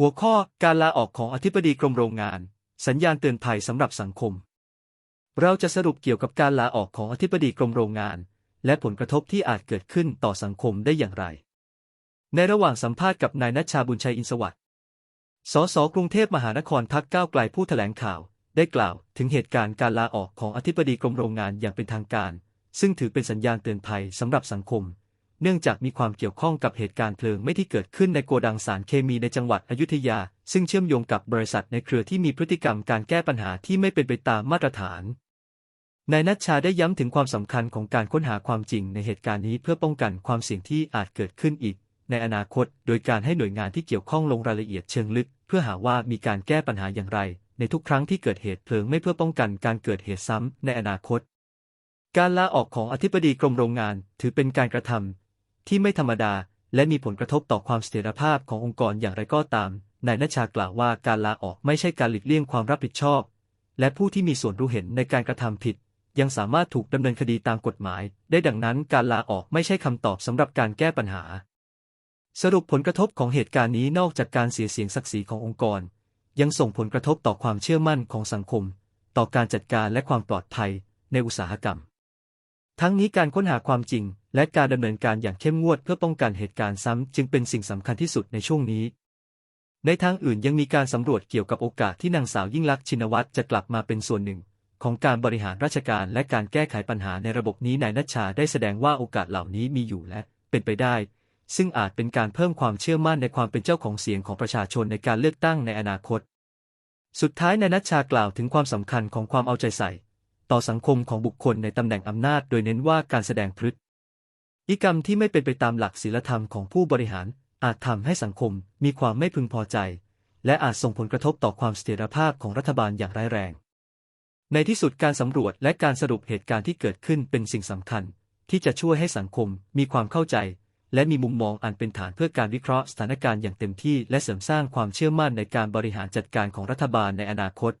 หัวข้อการลาออกของอธิบดีกรมโรงงาน สัญญาณเตือนภัยสำหรับสังคม เราจะสรุปเกี่ยวกับการลาออกของอธิบดีกรมโรงงาน และผลกระทบที่อาจเกิดขึ้นต่อสังคมได้อย่างไร ในระหว่างสัมภาษณ์กับนายนัชชาบุญชัยอินสวัสดิ์สสกรุงเทพมหานครพักก้าวไกลผู้แถลงข่าว ได้กล่าวถึงเหตุการณ์การลาออกของอธิบดีกรมโรงงานอย่างเป็นทางการ ซึ่งถือเป็นสัญญาณเตือนภัยสำหรับสังคม เนื่องจากมีความเกี่ยวข้องกับเหตุการณ์เพลิงไม้ที่เกิดขึ้นในโกดังสารเคมีในจังหวัดอยุธยา ซึ่งเชื่อมโยงกับบริษัทในเครือที่มีพฤติกรรมการแก้ปัญหาที่ไม่เป็นไปตามมาตรฐานนายนัชชาได้ย้ำถึงความสำคัญของการค้นหาความจริงในเหตุการณ์นี้เพื่อป้องกันความเสี่ยงที่อาจเกิดขึ้นอีก ในอนาคต โดยการให้หน่วยงานที่เกี่ยวข้องลงรายละเอียดเชิงลึก เพื่อหาว่ามีการแก้ปัญหาอย่างไร ในทุกครั้งที่เกิดเหตุเพลิงไม่เพื่อป้องกันการเกิดเหตุซ้ำในอนาคต การลาออกของอธิบดีกรมโรงงาน ถือเป็นการกระทำ ที่ไม่ธรรมดา และมีผลกระทบต่อความเสถียรภาพขององค์กรอย่างไรก็ตาม นายนชชากล่าวว่าการลาออกไม่ใช่การหลีกเลี่ยงความรับผิดชอบ และผู้ที่มีส่วนรู้เห็นในการกระทำผิด ยังสามารถถูกดำเนินคดีตามกฎหมาย ได้ดังนั้นการลาออกไม่ใช่คำตอบสำหรับการแก้ปัญหา สรุปผลกระทบของเหตุการณ์นี้นอกจากการเสียเสียงศักดิ์ศรีขององค์กร ยังส่งผลกระทบต่อความเชื่อมั่นของสังคม ต่อการจัดการและความปลอดภัยในอุตสาหกรรม ทั้งนี้การค้นหาความจริง และการดำเนินการอย่างเข้มงวดเพื่อป้องกันเหตุการณ์ซ้ำจึงเป็นสิ่งสำคัญที่สุดในช่วงนี้ ในทางอื่นยังมีการสำรวจเกี่ยวกับโอกาสที่นางสาวยิ่งลักษณ์ชินวัตรจะกลับมาเป็นส่วนหนึ่ง ของการบริหารราชการและการแก้ไขปัญหาในระบบนี้นายนัชชาได้แสดงว่าโอกาสเหล่านี้มีอยู่และเป็นไปได้ ซึ่งอาจเป็นการเพิ่มความเชื่อมั่นในความเป็นเจ้าของเสียงของประชาชนในการเลือกตั้งในอนาคต สุดท้ายนายนัชชากล่าวถึงความสำคัญของความเอาใจใส่ ต่อสังคมของบุคคลในตำแหน่งอำนาจ โดยเน้นว่าการแสดงพฤติ กรรมที่ไม่เป็นไปตามหลักศีลธรรมของผู้บริหาร อาจทำให้สังคมมีความไม่พึงพอใจ และอาจส่งผลกระทบต่อความเสถียรภาพของรัฐบาลอย่างร้ายแรง ในที่สุดการสำรวจและการสรุปเหตุการณ์ที่เกิดขึ้นเป็นสิ่งสำคัญ ที่จะช่วยให้สังคมมีความเข้าใจ และมีมุมมองอันเป็นฐานเพื่อการวิเคราะห์สถานการณ์อย่างเต็มที่ และเสริมสร้างความเชื่อมั่นในการบริหารจัดการของรัฐบาลในอนาคต